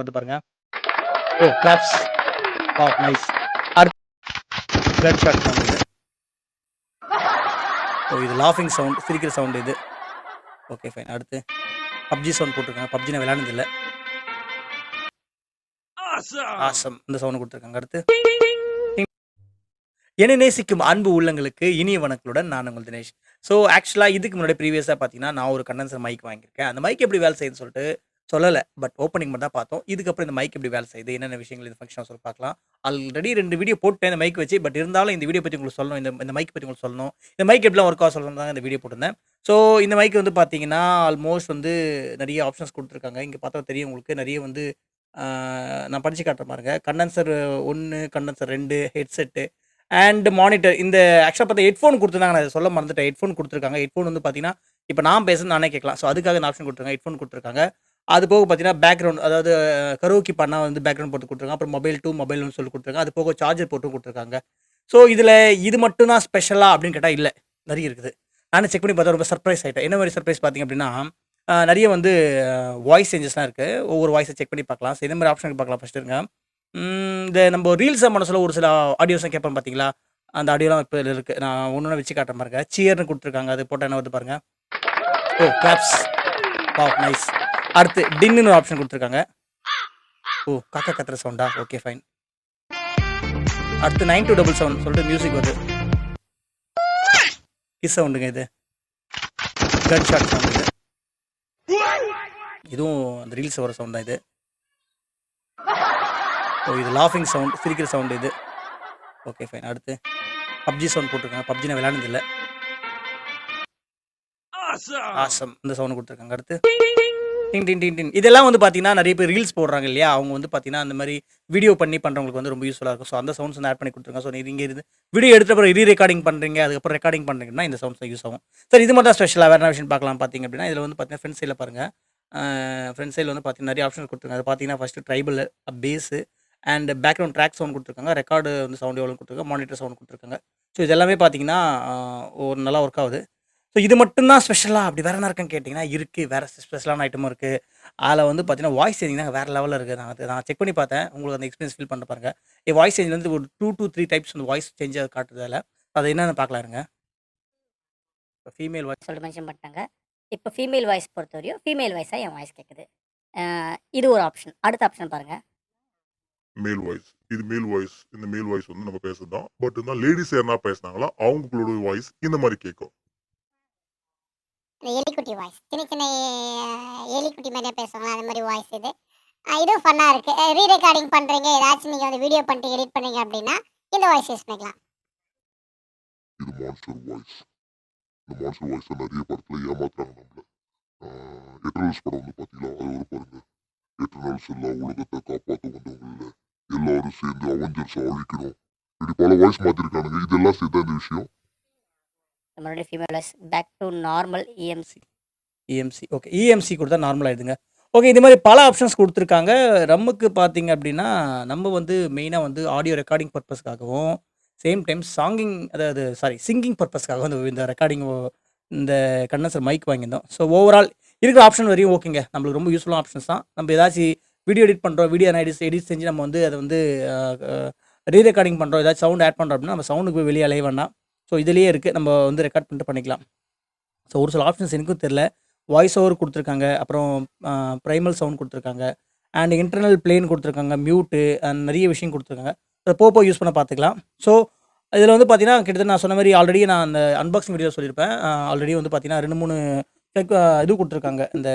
வந்து பாருங்க. ஓ கிளாப்ஸ் வா நைஸ் பிளட் ஷாட் இது ஓ இது லாஃபிங் சவுண்ட் சிரிக்கிற சவுண்ட் இது. ஓகே ஃபைன் அடுத்து பப்ஜி சவுண்ட் போட்டிருக்காங்க. பப்ஜி நான் விளையாடுனது இல்லை ஆசம் இந்த சவுண்ட் கொடுத்துருக்காங்க. அடுத்து என்னை நேசிக்கும் அன்பு உள்ளங்களுக்கு இனிய வணக்கங்களுடன் நான் உங்கள் தினேஷ். ஸோ ஆக்சுவலாக இதுக்கு முன்னாடி ப்ரீவியஸாக பார்த்தீங்கன்னா நான் ஒரு கண்டென்சர் மைக் வாங்கியிருக்கேன். அந்த மைக் எப்படி வேலை செய்யுதுன்னு சொல்லிட்டு சொல்லலை பட் ஓப்பனிங் மட்டும் தான் பார்த்தோம். இதுக்கப்புறம் இந்த மைக் எப்படி வேலை செய்யுது? என்னென்ன விஷயங்கள் இந்த ஃபங்க்ஷன் சொல்லி பார்க்கலாம். ஆல்ரெடி ரெண்டு வீடியோ போட்டேன் இந்த மைக் வச்சு பட் இருந்தாலும் இந்த வீடியோ பற்றி உங்களுக்கு சொல்லணும். இந்த இந்த மைக் பற்றி உங்களுக்கு சொல்லணும். இந்த மைக் எப்படிலாம் ஒர்க் ஆக சொல்லணும் தான் இந்த வீடியோ போட்டிருந்தேன். ஸோ இந்த மைக் வந்து பார்த்தீங்கன்னா ஆல்மோஸ்ட் வந்து நிறைய ஆப்ஷன்ஸ் கொடுத்துருக்காங்க. இங்கே பார்த்தா தெரியும் உங்களுக்கு. நிறைய வந்து நான் படித்து காட்டுற பாருங்க. கண்டன்சர் ஒன்று கண்டென்சர் ரெண்டு ஹெட்செட்டு அண்ட் மானிட்டர் இந்த ஆக்சுவலாக பார்த்தா ஹெட்ஃபோன் கொடுத்துருந்தாங்க. நான் சொல்ல மறந்துட்டேன். ஹெட்ஃபோன் கொடுத்துருக்காங்க. ஹெட்ஃபோன் வந்து பார்த்தீங்கன்னா இப்போ நான் பேசுறது நானே கேட்கலாம். ஸோ அதுக்காக இந்த ஆப்ஷன் கொடுத்துருக்காங்க. ஹெட்ஃபோன் கொடுத்துருக்காங்க. அது போக பார்த்தீங்கன்னா பேக்ரவுண்ட் அதாவது கரோக்கி பண்ணா வந்து பேக்ரவுண்ட் போட்டு கொடுத்துருக்காங்க. அப்புறம் மொபைல் டூ மொபைல்னு சொல்லி கொடுத்துருக்காங்க. அது போக சார்ஜர் போட்டும் கொடுத்துருக்காங்க. ஸோ இதில் இது மட்டும் தான் ஸ்பெஷலா அப்படின்னு கேட்டால் இல்லை. நிறைய இருக்குது. நான் செக் பண்ணி பார்த்தா ரொம்ப சர்ப்ரைஸ் ஆகிட்டேன் என்ன மாதிரி சர்ப்ரைஸ் பார்த்தீங்க அப்படின்னா நிறைய வந்து வாய்ஸ் சேஞ்சஸ்லாம் இருக்குது ஒவ்வொரு வாய்ஸை செக் பண்ணி பார்க்கலாம். ஸோ இந்த மாதிரி ஆப்ஷன் பார்க்கலாம் ஃபஸ்ட்டு இருங்க. இந்த நம்ம ரீல்ஸை பண்ண சொல்ல ஒரு சில ஆடியோஸ்லாம் கேட்போம் பார்த்தீங்களா? அந்த ஆடியோலாம் இப்போ இதில் இருக்குது நான் ஒன்று ஒன்று வச்சு காட்டுற பாருங்க. சியர்னு கொடுத்துருக்காங்க. அது போட்டால் என்ன வந்து பாருங்கள் ஓ கிளாப்ஸ் பாப் நைஸ் அடுத்து டின்னு ஒரு ஆப்ஷன் கொடுத்துருக்காங்க. ஓ காக்கா கத்துற சவுண்டா ஓகே ஃபைன் அடுத்து நைன் டூ டபுள் செவன் சொல்லிட்டு மியூசிக் வருது. கிஸ் சவுண்டுங்க இது. கன் ஷாட் சவுண்ட் இது. இதுவும் அந்த ரீல்ஸ் வர சவுண்ட் தான் இது. ஓ இது லாஃபிங் சவுண்ட் சிரிக்கிற சவுண்ட் இது. ஓகே ஃபைன் அடுத்து பப்ஜி சவுண்ட் போட்டிருக்காங்க. பப்ஜி நான் விளையாடுனது இல்லை. ஆசம் இந்த சவுண்ட் கொடுத்துருக்காங்க. அடுத்து டிங் டிங் டிங் டிங். இதெல்லாம் வந்து பார்த்தீங்கன்னா நிறைய பேர் ரீல்ஸ் போடுறாங்க இல்லையா? அவங்க வந்து பார்த்தீங்கன்னா அந்த மாதிரி வீடியோ பண்ணி பண்ணுறவங்களுக்கு வந்து ரொம்ப யூஸ்ஃபுல்லாக இருக்கும். ஸோ அந்த சவுண்ட்ஸ் வந்து ஆட் பண்ணி கொடுத்துருங்க. ஸோ நீங்கள் இங்கே இருந்து வீடியோ எடுத்த அப்புறம் ரீ ரெக்கார்டிங் பண்ணுறீங்க அதுக்கப்புறம் ரெக்கார்டிங் பண்ணுறீங்கன்னா இந்த சவுண்ட்ஸ் யூஸ் ஆகும். சார் இது மட்டும் தான் ஸ்பெஷலாக வேறு விஷயம் பார்க்கலாம் பார்த்தீங்க அப்படின்னா இதில் வந்து பார்த்தீங்கன்னா ஃப்ரெண்ட் சைடில் பாருங்கள் ஃப்ரெண்ட் சைடில் வந்து பார்த்தீங்கன்னா நிறைய ஆப்ஷன் கொடுத்துருக்காங்க. அது பார்த்தீங்கன்னா first treble bass and background track sound கொடுத்துருக்காங்க. ரெக்கார்டு வந்து சவுண்ட் எவ்வளோ கொடுத்துருக்காங்க. மானிட்டர் சவுண்ட் கொடுத்துருக்காங்க. ஸோ இது எல்லாமே பார்த்தீங்கன்னா ஒரு நல்லா ஒர்க் ஆகுது. ஸோ இது மட்டும்தான் ஸ்பெஷலாக அப்படி வேறு என்ன இருக்குன்னு கேட்டிங்கன்னா இருக்குது வேறு ஸ்பெஷலான ஐட்டமும் இருக்குது அதில் வந்து பார்த்தீங்கன்னா வாய்ஸ் சேஞ்சிங் தான் வேறு லெவலில் இருக்குது நான் அது நான் செக் பண்ணி பார்த்தேன். உங்களுக்கு அந்த எக்ஸ்பீரியன்ஸ் ஃபீல் பண்ண பாருங்க. என் வாய்ஸ் சேஞ்ச் வந்து ஒரு டூ டூ த்ரீ டைப்ஸ் வந்து வாய்ஸ் சேஞ்ச் காட்டுறதால. அது என்னென்னு பார்க்கலாம் இருங்க. இப்போ ஃபீமேல் வாய்ஸ் சொல்லிட்டு மென்ஷன் பண்ணிட்டாங்க. இப்போ ஃபீமேல் வாய்ஸ் பொறுத்த வரையும் ஃபீமேல் வாய்ஸாக என் வாய்ஸ் கேட்குது இது ஒரு ஆப்ஷன் அடுத்த ஆப்ஷன் பாருங்கள் மேல் வாய்ஸ் இது மேல் வாய்ஸ் இந்த மேல் வாய்ஸ் வந்து நம்ம பேசுறது தான் பட் இருந்தால் லேடிஸ் யாருனா பேசுனாங்களா அவங்களோட வாய்ஸ் இந்த மாதிரி கேட்கும். இந்த எலிக்குட்டி வாய்ஸ் சின்ன சின்ன எலிக்குட்டி மாதிரியே பேசுவாங்களா? அந்த மாதிரி வாய்ஸ் இது. இதுவும் ஃபன்னாக இருக்குது ரீ ரெக்கார்டிங் பண்ணுறீங்க ஏதாச்சும் நீங்கள் வந்து வீடியோ பண்ணிட்டு எடிட் பண்ணீங்க அப்படின்னா இந்த வாய்ஸ் யூஸ் பண்ணிக்கலாம். இது மான்ஸ்டர் வாய்ஸ் இந்த மான்ஸ்டர் வாய்ஸ் நிறைய படத்துல ஏமாத்துறாங்க நம்மள. எட்டர்னல்ஸ் படம் வந்து பார்த்தீங்களா அது ஒரு பாருங்க. எட்டர்னல்ஸ் எல்லா உலகத்தை காப்பாற்ற வந்தவங்கள எல்லாரும் சேர்ந்து அவஞ்சர்ஸ் அழிக்கணும். இப்படி பல வாய்ஸ் மாத்திருக்கானுங்க. இதெல்லாம் சேர்த்தா இந்த விஷயம். நம்மளுடைய female back to normal EMC EMC okay EMC கொடுத்தா நார்மல் ஆயிடுதுங்க. ஓகே இது மாதிரி பல ஆப்ஷன்ஸ் கொடுத்துருக்காங்க. ரம்முக்கு பார்த்தீங்க அப்படின்னா நம்ம வந்து மெயினாக வந்து ஆடியோ ரெக்கார்டிங் பர்பஸ்க்காகவும் சேம் டைம் சாங்கிங் அதாவது சாரி சிங்கிங் பர்பஸ்க்காக வந்து இந்த ரெக்கார்டிங் இந்த கண்டன்சர் மைக் வாங்கியிருந்தோம். ஸோ ஓவரால் இருக்கிற ஆப்ஷன் வரையும் ஓகேங்க. நம்மளுக்கு ரொம்ப யூஸ்ஃபுல்லான ஆப்ஷன்ஸ் தான். நம்ம ஏதாச்சும் வீடியோ எடிட் பண்ணுறோம் வீடியோ எடிட் எடிட் செஞ்சு நம்ம வந்து அதை வந்து ரீ ரெக்கார்டிங் பண்ணுறோம் ஏதாச்சும் சவுண்ட் ஆட் பண்ணுறோம் அப்படின்னா நம்ம சவுண்டுக்கு போய் வெளியே அலைய வேண்டாம். ஸோ இதுலேயே இருக்குது நம்ம வந்து ரெக்கார்ட் பண்ணிட்டு பண்ணிக்கலாம். ஸோ ஒரு சில ஆப்ஷன்ஸ் எனக்கும் தெரில வாய்ஸ் ஓவர் கொடுத்துருக்காங்க. அப்புறம் ப்ரைமல் சவுண்ட் கொடுத்துருக்காங்க. அண்ட் இன்டர்னல் பிளேன் கொடுத்துருக்காங்க. மியூட்டு அண்ட் நிறைய விஷயம் கொடுத்துருக்காங்க. அதை போப்போ யூஸ் பண்ண பார்த்துக்கலாம். ஸோ இதில் வந்து பார்த்தீங்கன்னா கிட்டத்தட்ட நான் சொன்ன மாதிரி ஆல்ரெடி நான் அந்த அன்பாக்சிங் வீடியோ சொல்லியிருப்பேன். ஆல்ரெடி வந்து பார்த்தீங்கன்னா ரெண்டு மூணு fake, இது கொடுத்துருக்காங்க. இந்த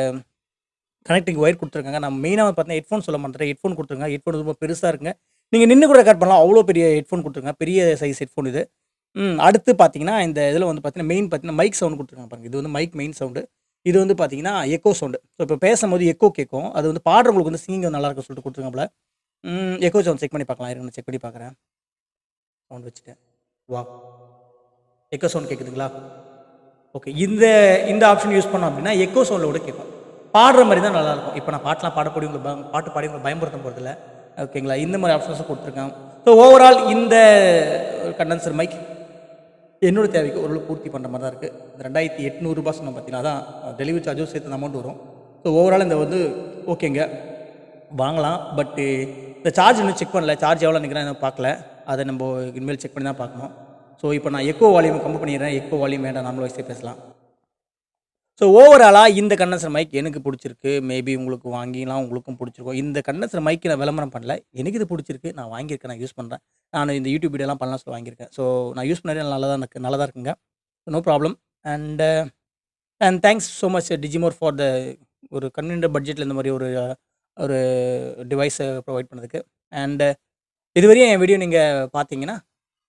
கனெக்டிங் ஒயர் கொடுத்துருக்காங்க. நான் மெயினாக பார்த்தீங்கன்னா ஹெட்ஃபோன் சொல்ல மாட்டேன் ஹெட்ஃபோன் கொடுத்துருங்க ஹெட்ஃபோன் ரொம்ப பெருசாக இருக்குங்க. நீங்கள் நின்று கூட ரெக்கார்ட் பண்ணலாம். அவ்வளோ பெரிய ஹெட்ஃபோன் கொடுத்துருங்க பெரிய சைஸ் ஹெட்ஃபோன் இது. ம். அடுத்து பார்த்தீங்கன்னா இந்த இதில் வந்து பார்த்தீங்கன்னா மெயின் பார்த்தீங்கன்னா மைக் சவுண்ட் கொடுத்துருக்காங்க பாருங்க. இது வந்து மைக் மெயின் சவுண்டு இது வந்து பார்த்தீங்கன்னா எக்கோ சவுண்டு ஸோ இப்போ பேசும்போது எக்கோ கேட்கும் அது வந்து பாடுறவங்களுக்கு வந்து சிங்கிங் நல்லா இருக்கும் சொல்லிட்டு கொடுத்துருக்காப்புல. எக்கோ சவுண்ட் செக் பண்ணி பார்க்கலாம் இருங்க செக் பண்ணி பார்க்குறேன் சவுண்ட் வச்சுட்டேன் வா எக்கோ சவுண்ட் கேட்குதுங்களா ஓகே இந்த இந்த ஆப்ஷன் யூஸ் பண்ணோம் அப்படின்னா எக்கோ சவுண்டில் கூட கேட்கும் பாடுற மாதிரி தான் நல்லாயிருக்கும் இப்போ நான் பாட்டெலாம் பாடக்கூடிய உங்களுக்கு பயம் பாட்டு பாடி உங்களுக்கு பயன்படுத்த போகிறதில்ல ஓகேங்களா இந்த மாதிரி ஆப்ஷன்ஸும் கொடுத்துருக்காங்க. ஸோ ஓவரால் இந்த கண்டென்சர் மைக் என்னோடய தேவைக்கு ஓரளவு பூர்த்தி பண்ணுற மாதிரி தான் இருக்குது இந்த ரெண்டாயிரத்தி எட்நூறுரூபா சொன்னோம் பார்த்தீங்கன்னா தான் டெலிவரி சார்ஜும் சேர்த்து அமௌண்ட் வரும். ஸோ ஓவரால் இந்த வந்து ஓகேங்க. வாங்கலாம். பட்டு இந்த சார்ஜ் இன்னும் செக் பண்ணல. சார்ஜ் எவ்வளோ நிற்கிறேன் இன்னும் பார்க்கல. அதை நம்ம இனிமேல் செக் பண்ணி தான் பார்க்கணும். ஸோ இப்போ நான் எக்கோ வால்யூம் கம்மி பண்ணிடுறேன். எக்கோ வால்யூம் வேண்டாம். நார்மல் வாய்ஸே பேசலாம். ஸோ ஓவராலாக இந்த கண்டன்சர் மைக் எனக்கு பிடிச்சிருக்கு. மேபி உங்களுக்கு வாங்கிலாம் உங்களுக்கும் பிடிச்சிருக்கும். இந்த கண்டன்சர் மைக்கு நான் விளம்பரம் பண்ணல. எனக்கு இது பிடிச்சிருக்கு. நான் வாங்கியிருக்கேன் நான் யூஸ் பண்ணுறேன் நான் இந்த யூடியூப் வீடியோலாம் பண்ணலாம் சொல்லி வாங்கியிருக்கேன். ஸோ நான் யூஸ் பண்ணி நல்லா தான் இருக்கு நல்லா தான் இருக்குங்க no problem and and thanks so much Digimore for the ஒரு கன்வீனியன்ட் பட்ஜெட்டில் இந்த மாதிரி ஒரு ஒரு டிவைஸை ப்ரொவைட் பண்ணதுக்கு. அண்டு uh, இதுவரையும் என் வீடியோ நீங்கள் பார்த்தீங்கன்னா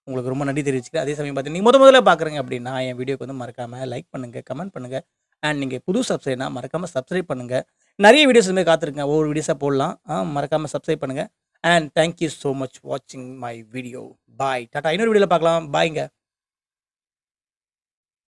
உங்களுக்கு ரொம்ப நன்றி தெரிவிச்சுக்கிறேன். அதே சமயம் பார்த்தீங்கன்னா நீங்கள் முத முதல்ல பார்க்குறீங்க அப்படின்னா என் வீடியோக்கு வந்து மறக்காமல் லைக் பண்ணுங்கள் கமெண்ட் பண்ணுங்கள் அண்ட் நீங்கள் புது சப்ஸ்கிரைப்னா மறக்காமல் சப்ஸ்கிரைப் பண்ணுங்கள் நிறைய வீடியோஸ் இதுமாதிரி காத்திருக்கேன். ஒவ்வொரு வீடியோஸாக போடலாம். ஆ மறக்காமல் சப்ஸ்கிரைப் பண்ணுங்கள் and thank you so much வாட்சிங் மை வீடியோ பாய் டாட்டா இன்னொரு வீடியோவில் பார்க்கலாம். பாய்ங்க